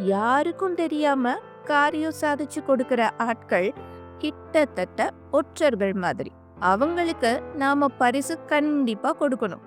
யாருக்கும் தெரியாம காரியம் சாதிச்சு கொடுக்கிற ஆட்கள் கிட்டத்தட்ட ஒற்றர்கள் மாதிரி. அவங்களுக்கு நாம பரிசு கண்டிப்பா கொடுக்கணும்.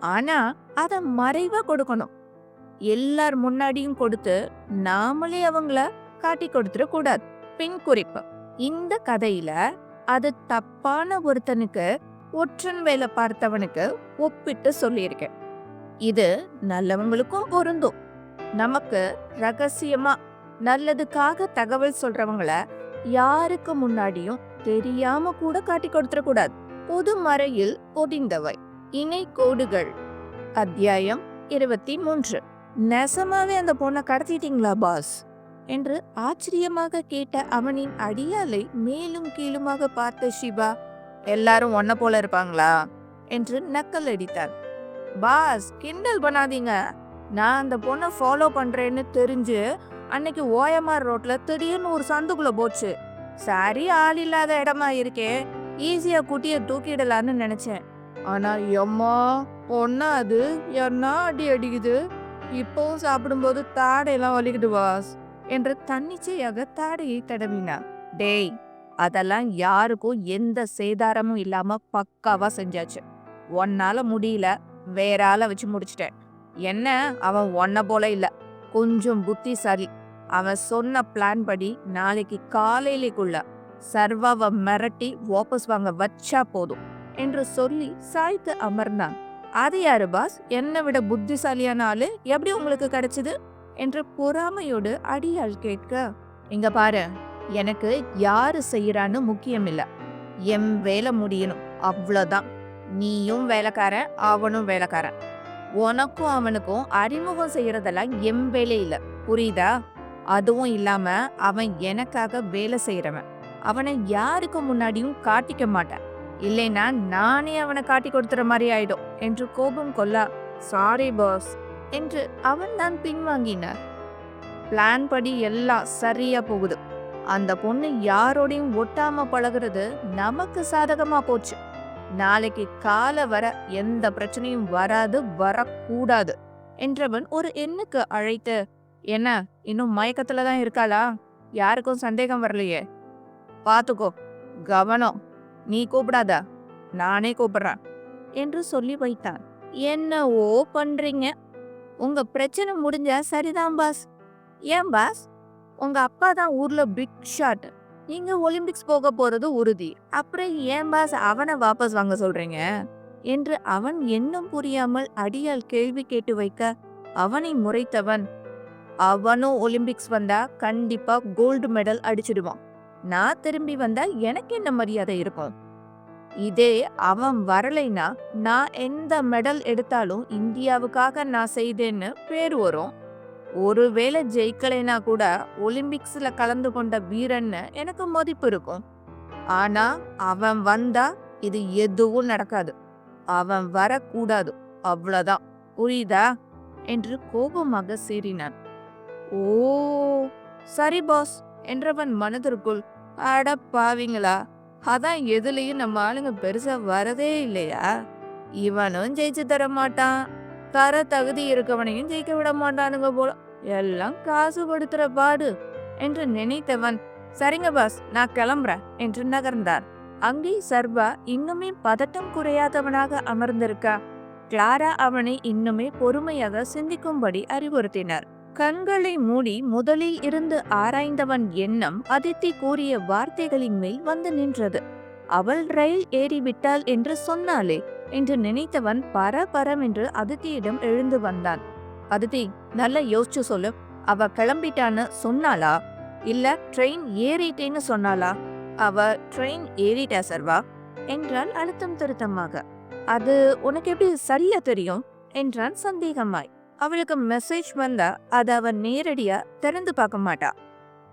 ஆனா அத மறைவா கொடுக்கணும். எல்லார் முன்னாடியும் கொடுத்து நாமளே அவங்கள காட்டி கொடுத்துட கூடாது. பின் குறிப்பு. இந்த கதையில அது தப்பான ஒருத்தனுக்கு ஒற்றன் வேலை பார்த்தவனுக்கு ஒப்பிட்டு சொல்லியிருக்கேன். இது நல்லவங்களுக்கும் பொருந்தும். நமக்கு ரகசியமா நல்லதுக்காக தகவல் சொல்றவங்கள யாருக்கு முன்னாடியும் தெரியாம கூட காட்டி கொடுத்துட கூடாது. பொது மறையில் பொதிந்தவை இணை கோடுகள். அத்தியாயம் இருபத்தி மூன்று நெசமாவே அந்த பொண்ணை கடத்திட்டீங்களா பாஸ்? என்று ஆச்சரியமாக கேட்ட அவனின் அடியாலை மேலும் கீழுமாக பார்த்த சிவா எல்லாரும் ஒன்ன போல இருப்பாங்களா? என்று நக்கல் அடித்தான். பாஸ் கிண்டல் பண்ணாதீங்க. நான் அந்த பொண்ணை ஃபாலோ பண்ணுறேன்னு தெரிஞ்சு அன்னைக்கு ஓயமார் ரோட்டில் திடீர்னு ஒரு சந்துக்குள்ளே போச்சு. சரி ஆள் இல்லாத இடமா இருக்கே. ஈஸியாக குட்டியை தூக்கிடலான்னு நினச்சேன். ஆனால் எம்மா பொண்ணா அது. என்ன அடி அடிக்குது? இப்போவும் சாப்பிடும்போது தாடையெல்லாம் வலிக்குது வாஸ் என்று தன்னிச்சையாக தாடையை தடவினான் டேய் அதெல்லாம் யாருக்கும் எந்த சேதாரமும் இல்லாம பக்காவா செஞ்சாச்சு. உன்னால முடியல. வேற ஆளை வச்சு முடிச்சிட்டேன். என்ன? அவன் ஒன்ன போல இல்ல. கொஞ்சம் புத்திசாலி. அவன் சொன்ன பிளான் படி நாளைக்கு காலையிலேக்குள்ள சர்வாவை மிரட்டி வாபஸ் வாங்க வச்சா போதும் என்று சொல்லி சாய்த்து அமர்ந்தான். அது யாரு பாஸ் என்னை விட புத்திசாலியான ஆளு? எப்படி உங்களுக்கு கிடைச்சது? என்று பொறாமையோடு அடியாள் கேட்க இங்க பாரு எனக்கு யாரு செய்யறான்னு முக்கியம் இல்ல. என் வேலை முடியணும். அவ்வளோதான் நீயும் வேலைக்காரன் அவனும் வேலைக்காரன். உனக்கும் அவனுக்கும் அறிமுகம் செய்யறதெல்லாம் என் வேலை புரியுதா? அதுவும் இல்லாம அவன் எனக்காக வேலை செய்யறவன் அவனை யாருக்கு முன்னாடியும் காட்டிக்க மாட்டேன். இல்லைன்னா நானே அவனை காட்டி கொடுத்துற மாதிரி ஆயிடும். என்று கோபம் கொள்ள சாரி பாஸ் என்று அவன் தான் பின்வாங்கினார் பிளான் படி எல்லாம் சரியா போகுது. அந்த பொண்ணு யாரோடையும் ஒட்டாம பழகுறது நமக்கு சாதகமா போச்சு. நாளைக்கு கால வர எந்த பிரச்சனையும் வராது வரக்கூடாது என்றவன் ஒரு எண்ணுக்கு அழைத்து என்ன இன்னும் மயக்கத்துல தான் இருக்காளா? யாருக்கும் சந்தேகம் வரலையே. பாத்துக்கோ கவனம். நீ கூப்பிடாத. நானே கூப்பிடுறேன். என்று சொல்லி வைத்தான். என்னவோ பண்றீங்க? உங்க பிரச்சனை முடிஞ்சா சரிதான் பாஸ். ஏன் பாஸ்? உங்க அப்பா தான் ஊர்ல பிக் ஷாட் நீங்க ஒலிம்பிக்ஸ் போக போறது உறுதி. அப்புறம் ஏன் பாஸ் அவனை வாபஸ் வாங்க சொல்றீங்க? என்று அவன் என்னும் புரியாமல் அடியால் கேள்வி கேட்டு வைக்க அவனை முறைத்தவன். அவனும் ஒலிம்பிக்ஸ் வந்தா கண்டிப்பா கோல்டு மெடல் அடிச்சிடுவான். நான் திரும்பி வந்தா எனக்கு என்ன மரியாதை இருக்கும்? இதே அவன் வரலைன்னா நான் எந்த மெடல் எடுத்தாலும் இந்தியாவுக்காக நான் செய்தேன்னு பேர் வரும். ஒருவேளை ஜெயிக்கலைனா கூட ஒலிம்பிக்ஸில் கலந்து கொண்ட வீரன்னு எனக்கு மதிப்பு இருக்கும். ஆனால் அவன் வந்தா இது எதுவும் நடக்காது. அவன் வரக்கூடாது. அவ்வளோதான் புரியுதா? என்று கோபமாக சீறினான். ஓ சரி பாஸ் என்றவன் மனதிற்குள் அட பாவிங்களா அதான் எதுலேயும் நம்ம ஆளுங்க பெருசா வரதே இல்லையா? இவனும் ஜெயிச்சு தர மாட்டான் தர தகுதி இருக்கவனையும் ஜெயிக்க விட மாட்டானுங்க போல. எல்லாம் காசு கொடுத்துற பாடு என்று நினைத்தவன் சரிங்க பாஸ் நான் கிளம்புறேன் என்று நகர்ந்தார். அங்கே சர்வா இன்னுமே பதட்டம் குறையாதவனாக அமர்ந்திருக்கா கிளாரா அவனை இன்னுமே பொறுமையாக சிந்திக்கும்படி அறிவுறுத்தினார். கண்களை மூடி முதலில் இருந்து ஆராய்ந்தவன் எண்ணம் அதித்தி கூறிய வார்த்தைகளின் மேல் வந்து நின்றது. அவள் ரயில் ஏறிவிட்டாள் என்று சொன்னாளே என்று நினைத்தவன் பரபரம் என்று அதித்தியிடம் எழுந்து வந்தான். அதித்தி நல்லா யோசிச்சு சொல்லு. அவ கிளம்பிட்டான்னு சொன்னாளா? இல்ல ட்ரெயின் ஏறிட்டேன்னு சொன்னாளா? அவ ட்ரெயின் ஏறிட்டா சர்வா? என்றான் அழுத்தம் திருத்தமாக. அது உனக்கு எப்படி சரியா தெரியும்? என்றான் சந்தேகமாய். அவளுக்கு மெசேஜ் வந்தா அதை அவன் நேரடியா திறந்து பார்க்க மாட்டா.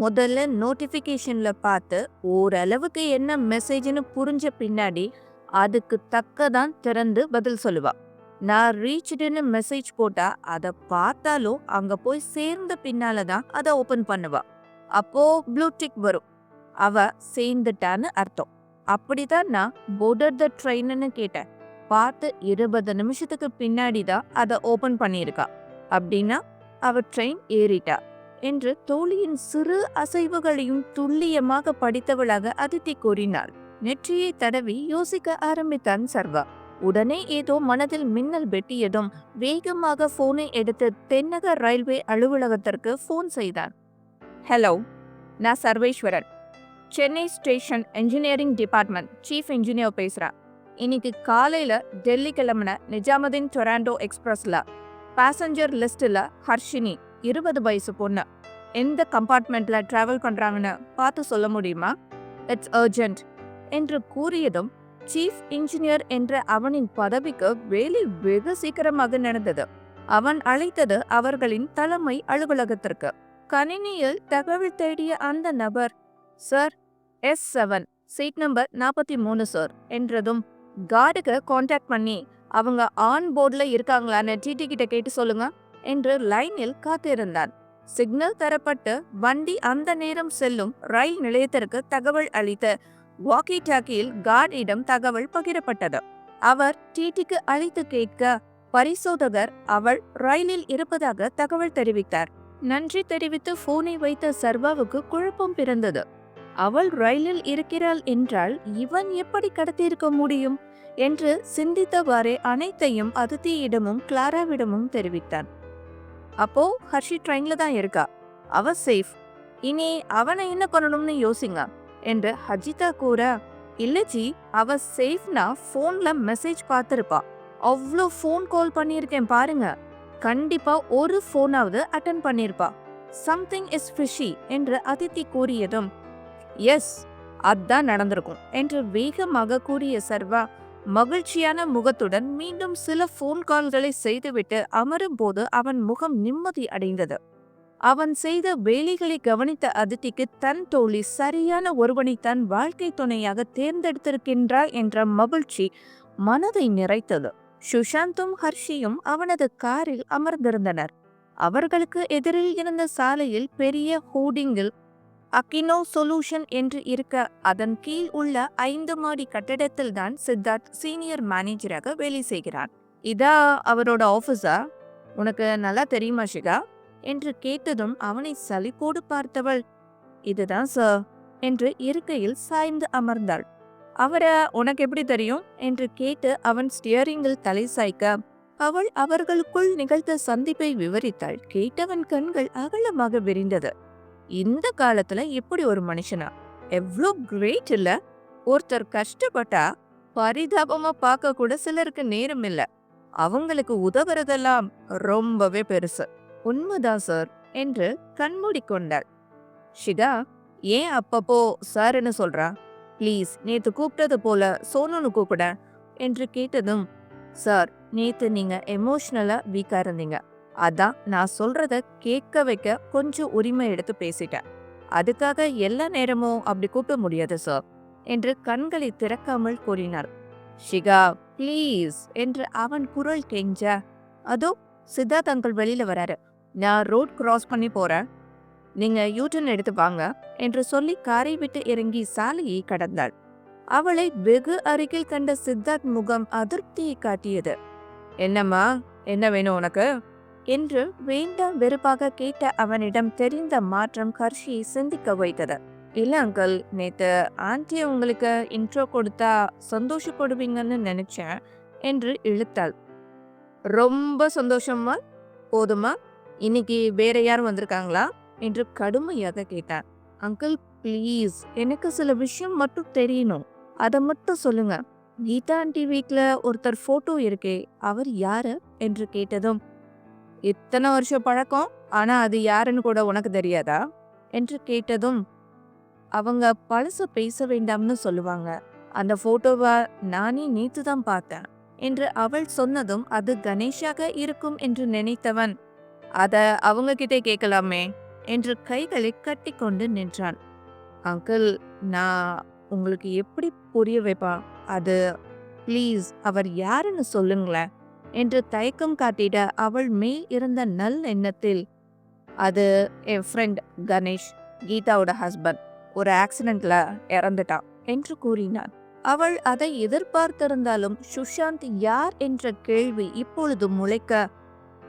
முதல்ல நோட்டிஃபிகேஷன்ல பார்த்து ஓரளவுக்கு என்ன மெசேஜ்னு புரிஞ்ச பின்னாடி அதுக்கு தக்கதான் திறந்து பதில் சொல்லுவா. நான் ரீச்டுன்னு மெசேஜ் போட்டா அதை பார்த்தாலும் அங்க போய் சேர்ந்த பின்னால தான் அதை ஓபன் பண்ணுவா. அப்போ ப்ளூ டிக் வரும். அவ சேர்ந்துட்டான்னு அர்த்தம். அப்படிதான் நான் போர்டர் த ட்ரெயின்னு கேட்டேன். பார்த்து இருபது நிமிஷத்துக்கு பின்னாடி தான் அதை ஓபன் பண்ணியிருக்கா. அப்படின்னா அவ ட்ரெயின் ஏறிட்டா என்று தோழியின் சிறு அசைவுகளையும் துல்லியமாக படித்தவளாக அதித்தி கூறினாள். நெற்றியை தடவி யோசிக்க ஆரம்பித்தான் சர்வா. உடனே ஏதோ மனதில் மின்னல் வெட்டியதும் வேகமாக போனை எடுத்து தென்னக ரயில்வே அலுவலகத்திற்கு ஃபோன் செய்தார். ஹலோ நான் Sarveswaran. Chennai station engineering department chief engineer பேசுகிறேன் இன்னைக்கு காலையில் டெல்லி கிளம்பின நிஜாமுதீன் டொராண்டோ எக்ஸ்பிரஸில் பேசஞ்சர் லிஸ்ட்டில் ஹர்ஷினி இருபது வயசு பொண்ணு. எந்த கம்பார்ட்மெண்ட்டில் ட்ராவல் பண்ணுறாங்கன்னு பார்த்து சொல்ல முடியுமா? இட்ஸ் அர்ஜென்ட் என்று கூறியதும் சீஃப் இன்ஜினியர் என்ற அவனின் பதவிக்கு வேலை வெகு சீக்கிரமாக நடந்தது. அவன் அழைத்தது அவர்களின் தலைமை அலுவலகத்திற்கு. கணினியில் தகவல் தேடிய அந்த நபர் sir S seven seat number நாற்பத்தி மூணு சார் என்றதும் கார்டுக்கு காண்டாக்ட் பண்ணி அவங்க ஆன் போர்டில் இருக்காங்களான்னு டிடி கிட்ட கேட்டு சொல்லுங்க என்று லைனில் காத்திருந்தான். சிக்னல் தரப்பட்டு வண்டி அந்த நேரம் செல்லும் ரயில் நிலையத்திற்கு தகவல் அளித்த வாக்கி டாக்கியில் கார்டிடம் தகவல் பகிரப்பட்டது. அவர் டிடிக்கு அழைத்து கேட்க பரிசோதகர் அவள் ரயிலில் இருப்பதாக தகவல் தெரிவித்தார். நன்றி தெரிவித்து போனை வைத்த சர்வாவுக்கு குழப்பம் பிறந்தது. அவள் ரயிலில் இருக்கிறாள் என்றால் இவன் எப்படி கடத்தியிருக்க முடியும்? என்று சிந்தித்தவாறே அனைத்தையும் அதித்தியிடமும் கிளாராவிடமும் தெரிவித்தான். அப்போ ஹர்ஷி ட்ரெயின்ல தான் இருக்கா? அவ சேஃப் இனி அவனை என்ன பண்ணணும்னு யோசிங்க. என்று ஹஜிதா கூற இல்லஜி அவ சேஃப்னா ஃபோன்ல மெசேஜ் பார்த்துருப்பா. அவ்வளோ ஃபோன் கால் பண்ணியிருக்கேன் பாருங்க. கண்டிப்பா ஒரு ஃபோனாவது அட்டன் பண்ணியிருப்பா. சம்திங் இஸ் ஃபிஷி என்று அதித்தி கூறியதும் எஸ் அதான் நடந்திருக்கும் என்று வேகமாக கூறிய சர்வா மகிழ்ச்சியான முகத்துடன் மீண்டும் சில ஃபோன் கால்களை செய்துவிட்டு அமரும் போது அவன் முகம் நிம்மதி அடைந்தது. அவன் செய்த வேலைகளை கவனித்த அதித்திக்கு தன் தோழி சரியான ஒருவனை தன் வாழ்க்கை துணையாக தேர்ந்தெடுத்திருக்கின்றார் என்ற மகிழ்ச்சி மனதை நிறைத்தது. சுஷாந்தும் ஹர்ஷியும் அவனது காரில் அமர்ந்திருந்தனர். அவர்களுக்கு எதிரில் இருந்த சாலையில் பெரிய ஹோர்டிங்கில் அக்கினோ சொல்யூஷன் என்று இருக்க அதன் கீழ் உள்ள ஐந்து மாடி கட்டடத்தில் தான் சித்தார்த் சீனியர் மேனேஜராக வேலை செய்கிறான் இதா அவரோட ஆஃபீஸா? உனக்கு நல்லா தெரியுமா ஷிகா? என்று கேட்டதும் அவனை சலிப்போடு பார்த்தவள். இதுதான் சார் என்று இருக்கையில் சாய்ந்து அமர்ந்தாள். அவரை உனக்கு எப்படி தெரியும்? என்று கேட்டு அவன் ஸ்டியரிங்கில் தலை சாய்க்க அவள் அவர்களுக்குள் நிகழ்ந்த சந்திப்பை விவரித்தாள். கேட்டவன் கண்கள் அகலமாக விரிந்தது. இந்த காலத்துல இப்படி ஒரு மனுஷனா? எவ்வளோ கிரேட் இல்ல. ஒருத்தர் கஷ்டப்பட்டா பரிதாபமா பார்க்க கூட சிலருக்கு நேரம் இல்ல. அவங்களுக்கு உதவுறதெல்லாம் ரொம்பவே பெருசு. உண்மைதான் சார் என்று கண்மூடி கொண்டாள் ஷிகா ஏன் அப்பப்போ சார்னு சொல்றா? ப்ளீஸ் நேத்து கூப்பிட்டது போல சோனுன்னு கூப்பிட என்று கேட்டதும் சார் நேத்து நீங்க எமோஷனலா வீக்கா இருந்தீங்க. அதான் நான் சொல்றத கேட்க வைக்க கொஞ்சம் உரிமை எடுத்து பேசிட்டேன். அதுக்காக எல்லா நேரமும் அப்படி கூப்பிட முடியாது சார் என்று கண்களை திறக்காமல் கூறினார் ஷிகா ப்ளீஸ் என்று அவன் குரல் கெஞ்ச அதோ சித்தார்த் அங்கிள் வெளியில வராரு. நான் ரோட் கிராஸ் பண்ணி போகிறேன் நீங்கள் யூட்டன் எடுத்து வாங்க என்று சொல்லி காரை விட்டு இறங்கி சாலையை கடந்தாள். அவளை வெகு அருகில் கண்ட சித்தார்த் முகம் அதிருப்தியை காட்டியது. என்னம்மா என்ன வேணும் உனக்கு? என்று வேண்டாம் வெறுப்பாக கேட்ட அவனிடம் தெரிந்த மாற்றம் ஹர்ஷியை சிந்திக்க வைத்தது. இல்ல அங்கிள் நேத்து ஆன்டி உங்களுக்கு இன்ட்ரோ கொடுத்தா சந்தோஷப்படுவீங்கன்னு நினைச்சேன் என்று இழுத்தாள். ரொம்ப சந்தோஷமா போதுமா இன்னைக்கு வேற யாரும் வந்திருக்காங்களா? என்று கடுமையாக கேட்டார். Uncle please. எனக்கு சில விஷயம் மட்டும் தெரியணும். அதை மட்டும் சொல்லுங்க. கீதா ஆண்டி வீட்டில் ஒருத்தர் ஃபோட்டோ இருக்கே அவர் யாரு? என்று கேட்டதும் இத்தனை வருஷம் பழக்கம். ஆனால் அது யாருன்னு கூட உனக்கு தெரியாதா? என்று கேட்டதும் அவங்க பழச பேச வேண்டாம்னு சொல்லுவாங்க. அந்த ஃபோட்டோவை நானே நேத்து தான் பார்த்தேன். என்று அவள் சொன்னதும் அது கணேஷாக இருக்கும் என்று நினைத்தவன் அதை அவங்க கிட்டே கேட்கலாமே என்று கைகளை கட்டிக்கொண்டு நின்றான். அங்கிள் நான் உங்களுக்கு எப்படி புரிய வைப்பா? அது ப்ளீஸ் அவர் யாருன்னு சொல்லுங்களேன் என்று தயக்கம் காட்டிட அவள் மேல் இருந்த நல் எண்ணத்தில் அது என் ஃப்ரெண்ட் கணேஷ் கீதாவோட ஹஸ்பண்ட் ஒரு ஆக்சிடென்ட்ல இறந்துட்டான் என்று கூறினான். அவள் அதை எதிர்பார்த்திருந்தாலும் சுஷாந்த் யார் என்ற கேள்வி இப்பொழுது முளைக்க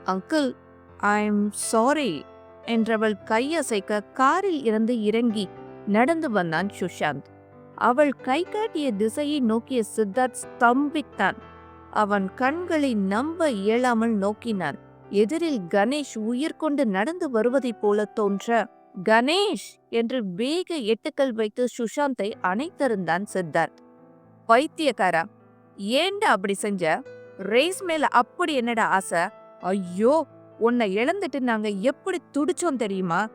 அங்கிள் ஐ எம் சாரி என்றவள் கையசைக்க காரில் இருந்து இறங்கி நடந்து வந்தான் சுஷாந்த். அவள் கை காட்டிய திசையை நோக்கிய சித்தார்த் ஸ்தம்பித்தான். அவன் கண்களை நம்ப இயலாமல் நோக்கினான். எதிரில் கணேஷ் உயிர் கொண்டு நடந்து வருவதைப் போல தோன்ற கணேஷ்! என்று வேக எட்டுக்கள் வைத்து சுஷாந்தை அணைத்திருந்தான் சித்தார்த். பைத்தியக்காரா ஏன்டா அப்படி செஞ்ச? ரேஸ் மேல அப்படி என்னடா ஆசை? ஐயோ உன்னை இழந்துட்டு நாங்க எப்படி துடிச்சோம் தெரியுமா?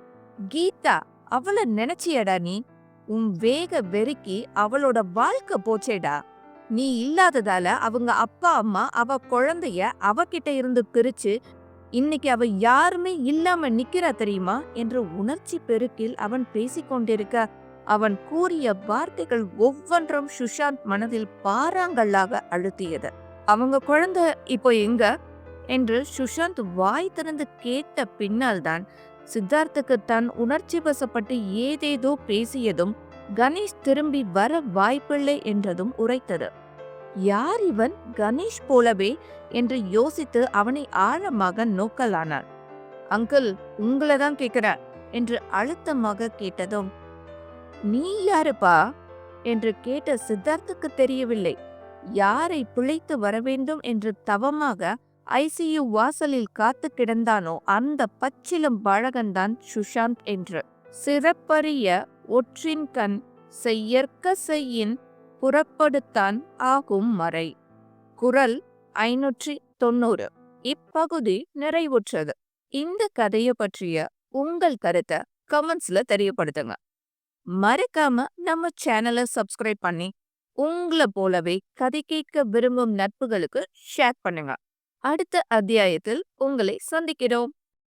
கீதா அவள நினைச்சியடா நீ. உன் வேக வெறுக்கி அவளோட வாழ்க்கை போச்சேடா. நீ இல்லாததால அவங்க அப்பா அம்மா அவ குழந்தைய அவகிட்ட இருந்து பிரிச்சு இன்னைக்கு அவ யாருமே இல்லாம நிக்கிறா தெரியுமா? என்ற உணர்ச்சி பெருக்கில் அவன் பேசிக்கொண்டிருக்க அவன் கூறிய வார்த்தைகள் ஒவ்வொன்றும் சுஷாந்த் மனதில் பாறாங்கல்லாக அழுத்தியது. அவங்க குழந்தை இப்போ எங்க? என்று சுஷாந்த் வாய் திறந்து கேட்ட பின்னால்தான் சித்தார்த்துக்கு தான் உணர்ச்சி வசப்பட்டு ஏதேதோ பேசியதும் கணேஷ் திரும்பி வர வாய்ப்பில்லை என்றதும் உரைத்தது. யார் இவன்? கணேஷ் போலவே? என்று யோசித்து அவனை ஆழமாக நோக்கலானார் அங்கிள் உங்களை தான் கேட்கிற என்று அழுத்தமாக கேட்டதும் நீ யாருப்பா? என்று கேட்ட சித்தார்த்துக்கு தெரியவில்லை. யாரை பிழைத்து வரவேண்டும்? என்று தவமாக ஐசியு வாசலில் காத்து கிடந்தானோ அந்த பச்சிலம் பழகன்தான் சுஷாந்த் என்று. சிறப்பறிய ஒற்றின் கண் செய்யற்க செய்யின் புறப்படுத்தான் ஆகும் மறை. குரல் ஐநூற்றி தொண்ணூறு. இப்பகுதி நிறைவுற்றது. இந்த கதையை பற்றிய உங்கள் கருத்தை கமெண்ட்ஸ்ல தெரியப்படுத்துங்க. மறக்காம நம்ம சேனலை சப்ஸ்கிரைப் பண்ணி உங்களை போலவே கதை கேட்க விரும்பும் நட்புகளுக்கு ஷேர் பண்ணுங்க. அடுத்த அத்தியாயத்தில் உங்களை சந்திக்கிறோம்.